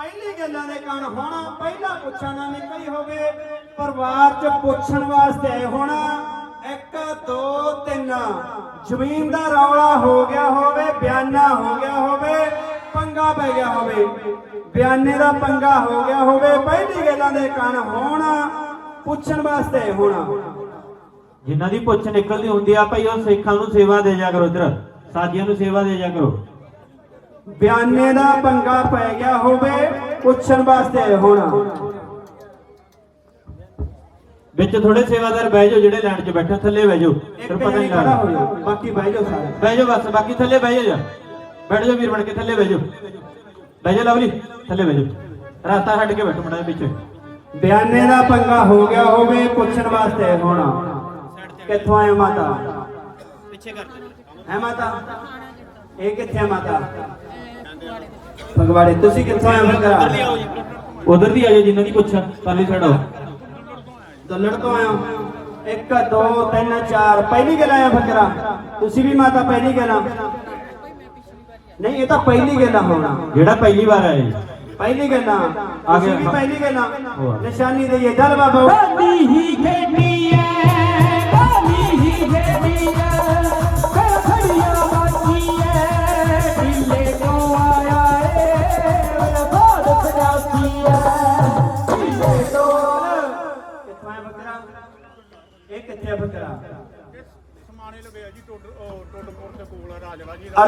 ਪਹਿਲੀ ਗੱਲਾਂ ਦੇ ਕਣ ਹੋਣਾ, ਪਹਿਲਾ ਪੁੱਛਣ ਨਾ ਨਿਕਲੀ ਹੋਵੇ। ਪਰਿਵਾਰ 'ਚ ਪੁੱਛਣ ਵਾਸਤੇ ਹੋਣਾ 1 2 3 ਜ਼ਮੀਨ ਦਾ ਰੌਲਾ ਹੋ ਗਿਆ ਹੋਵੇ, ਬਿਆਨਾ ਹੋ ਗਿਆ ਹੋਵੇ, ਪੰਗਾ ਪੈ ਗਿਆ ਹੋਵੇ। ਬਿਆਨੇ ਦਾ ਪੰਗਾ ਹੋ ਗਿਆ ਹੋਵੇ, ਪਹਿਲੀ ਗੱਲਾਂ ਦੇ ਕਣ ਹੋਣਾ, ਪੁੱਛਣ ਵਾਸਤੇ ਆਏ ਹੋਣਾ। ਜਿਨ੍ਹਾਂ ਦੀ ਪੁੱਛ ਨਿਕਲਦੀ ਹੁੰਦੀ ਆ, ਭਾਈ ਉਹ ਸਿੱਖਾਂ ਨੂੰ ਸੇਵਾ ਦੇ ਜਾ ਕਰੋ ਇਧਰ। ਸਾਜੀਆਂ ਨੂੰ ਸੇਵਾ ਦੇ ਜਾ ਕਰੋ। ਬਿਆਨੇ ਦਾ ਪੰਗਾ ਪੈ ਗਿਆ ਹੋਵੇ ਪੁੱਛਣ ਵਾਸਤੇ ਆਏ ਹੋਣਾ। ਵਿੱਚ ਥੋੜੇ ਸੇਵਾਦਾਰ ਬਹਿ ਜਾਓ ਜਿਹੜੇ ਲਾਈਨ 'ਚ ਬੈਠੇ ਥੱਲੇ ਬਹਿ ਜਾਓ। ਫਿਰ ਪਤਾ ਨਹੀਂ ਲੱਗਦਾ। ਬਾਕੀ ਬਹਿ ਜਾਓ ਸਾਰੇ। ਬਹਿ ਜਾਓ ਬਸ ਬਾਕੀ ਥੱਲੇ ਬਹਿ ਜਾਓ ਜਾ। ਬੈਠ ਜਾਓ ਵੀਰ ਬਣ ਕੇ ਥੱਲੇ ਬਹਿ ਜਾਓ। ਬਹਿ ਜਾਓ ਲਵਲੀ ਥੱਲੇ ਬਹਿ ਜਾਓ। ਰਾਸਤਾ ਛੱਡ ਕੇ ਬੈਠੋ ਮੜਾ ਪਿੱਛੇ। ਬਿਆਨੇ ਦਾ ਪੰਗਾ ਹੋ ਗਿਆ ਹੋਵੇ ਪੁੱਛਣ ਵਾਸਤੇ ਹੋਣਾ। ਕਿੱਥੋਂ ਆਏ ਮਾਤਾ? ਪਿੱਛੇ ਕਰ। ਹੈ ਮਾਤਾ? ਇਹ ਕਿੱਥੇ ਹੈ ਮਾਤਾ? ਫਗਵਾੜੇ। ਤੁਸੀਂ ਕਿੱਥੋਂ ਆਏ ਹੋ ਉਧਰ ਦੀ ਆ ਜਾਓ ਜਿਨ੍ਹਾਂ ਦੀ ਪੁੱਛ ਸਾਈਡ ਆਓ ਦੱਲੜ ਤੋਂ ਹੋ? 1 2 3 4 ਪਹਿਲੀ ਗੱਲ ਆਇਆ ਫਕਰਾ ਤੁਸੀਂ ਵੀ ਮਾਤਾ ਪਹਿਲੀ ਗੱਲ ਆ? ਨਹੀਂ ਇਹ ਤਾਂ ਪਹਿਲੀ ਗੱਲ ਆ ਹੋਣਾ। ਜਿਹੜਾ ਪਹਿਲੀ ਵਾਰ ਆਇਆ ਪਹਿਲੀ ਗੱਲ ਆ। ਆ ਤੁਸੀਂ ਗਿਆ। ਵੀ ਪਹਿਲੀ ਗੱਲ ਆ। ਆ। ਨਿਸ਼ਾਨੀ ਦਈਏ। ਚੱਲ ਬਾਬਾ।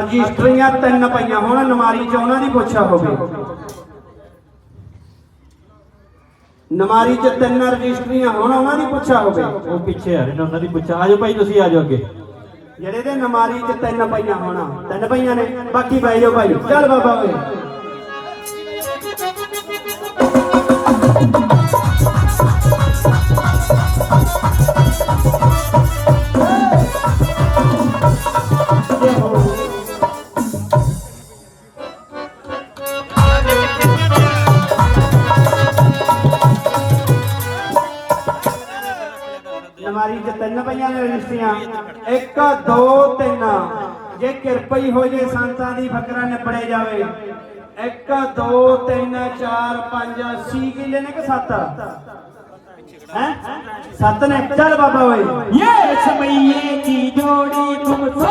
ਜੀ ਰਜਿਸਟਰੀਆਂ ਤਿੰਨ ਪਈਆਂ ਹੋਣ ਨਮਾਰੀ ਚ ਉਹਨਾਂ ਦੀ ਪੁੱਛਾ ਹੋਵੇ। ਨਮਾਰੀ ਚ ਤਿੰਨ ਰਜਿਸਟਰੀਆਂ ਹੋਣ ਉਹਨਾਂ ਦੀ ਪੁੱਛਾ ਹੋਵੇ। ਉਹ ਪਿੱਛੇ ਆ ਰਹੇ ਨੇ ਉਹਨਾਂ ਦੀ ਪੁੱਛ। ਆ ਜਾਓ ਭਾਈ ਤੁਸੀਂ ਆ ਜਾਓ ਅੱਗੇ। ਜਿਹੜੇ ਦੇ ਨਮਾਰੀ ਚ ਤਿੰਨ ਪਈਆਂ ਹੋਣਾ ਤਿੰਨ ਪਈਆਂ ਨੇ ਬਾਕੀ ਬਹਿ ਜਾਓ ਭਾਈ। ਚੱਲ ਬਾਬਾ ਓਏ। ਲਮਾਰੀ 'ਚ ਤਿੰਨ ਪਈਆਂ ਨੇ ਰਜਿਸਟਰੀਆਂ। 1 2 3 ਜੇ ਕਿਰਪਈ ਹੋ ਜੇ ਸੰਤਾਂ ਦੀ ਫਕਰਾਂ ਨਿਪੜੇ ਜਾਵੇ। 1 2 3 4 5 6 ਕਿੱਲੇ ਨੇ ਕਿ ਸੱਤ? ਹੈ? 7 ਨੇ। ਚੱਲ ਬਾਬਾ ਓਏ। ਇਹ ਸਮਈਏ ਦੀ ਜੋੜੀ ਤੁਮ ਸੋ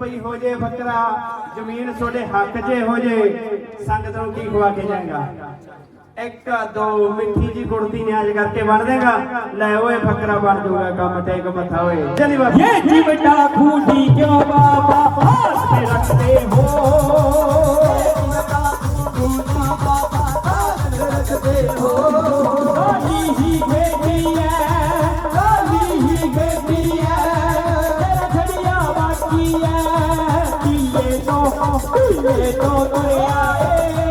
ਪਈ ਹੋ ਜੇ ਬੱਕਰਾ ਜ਼ਮੀਨ ਤੁਹਾਡੇ ਹੱਕ 'ਚ ਹੋ ਜੇ ਸੰਗਤ ਕੀ ਖਵਾ ਕੇ ਜਾਏਗਾ? ਇੱਕ ਦੋ ਮਿੱਠੀ ਜੀ ਗੁੜਤੀ ਨਿਆਜ ਕਰਕੇ ਬਣ ਦੇਗਾ। ਲੈ ਓਏ ਫਕਰਾ ਬਣ ਜਾਊਗਾ ਕੰਮ ਟੇਕ ਮੱਥਾ ਓਏ। ਚਲੀ ਬਾਬਾ। ਇਹ ਜੀ ਬੇਟਾ ਖੂਡੀ ਕਿਉਂ ਬਾਬਾ ਆਸ ਤੇ ਰੱਖਦੇ ਹੋ। ਰੱਖਦੇ ਹੋ। ਜੀ ਹੀ ਕੇ ये तो दुनिया है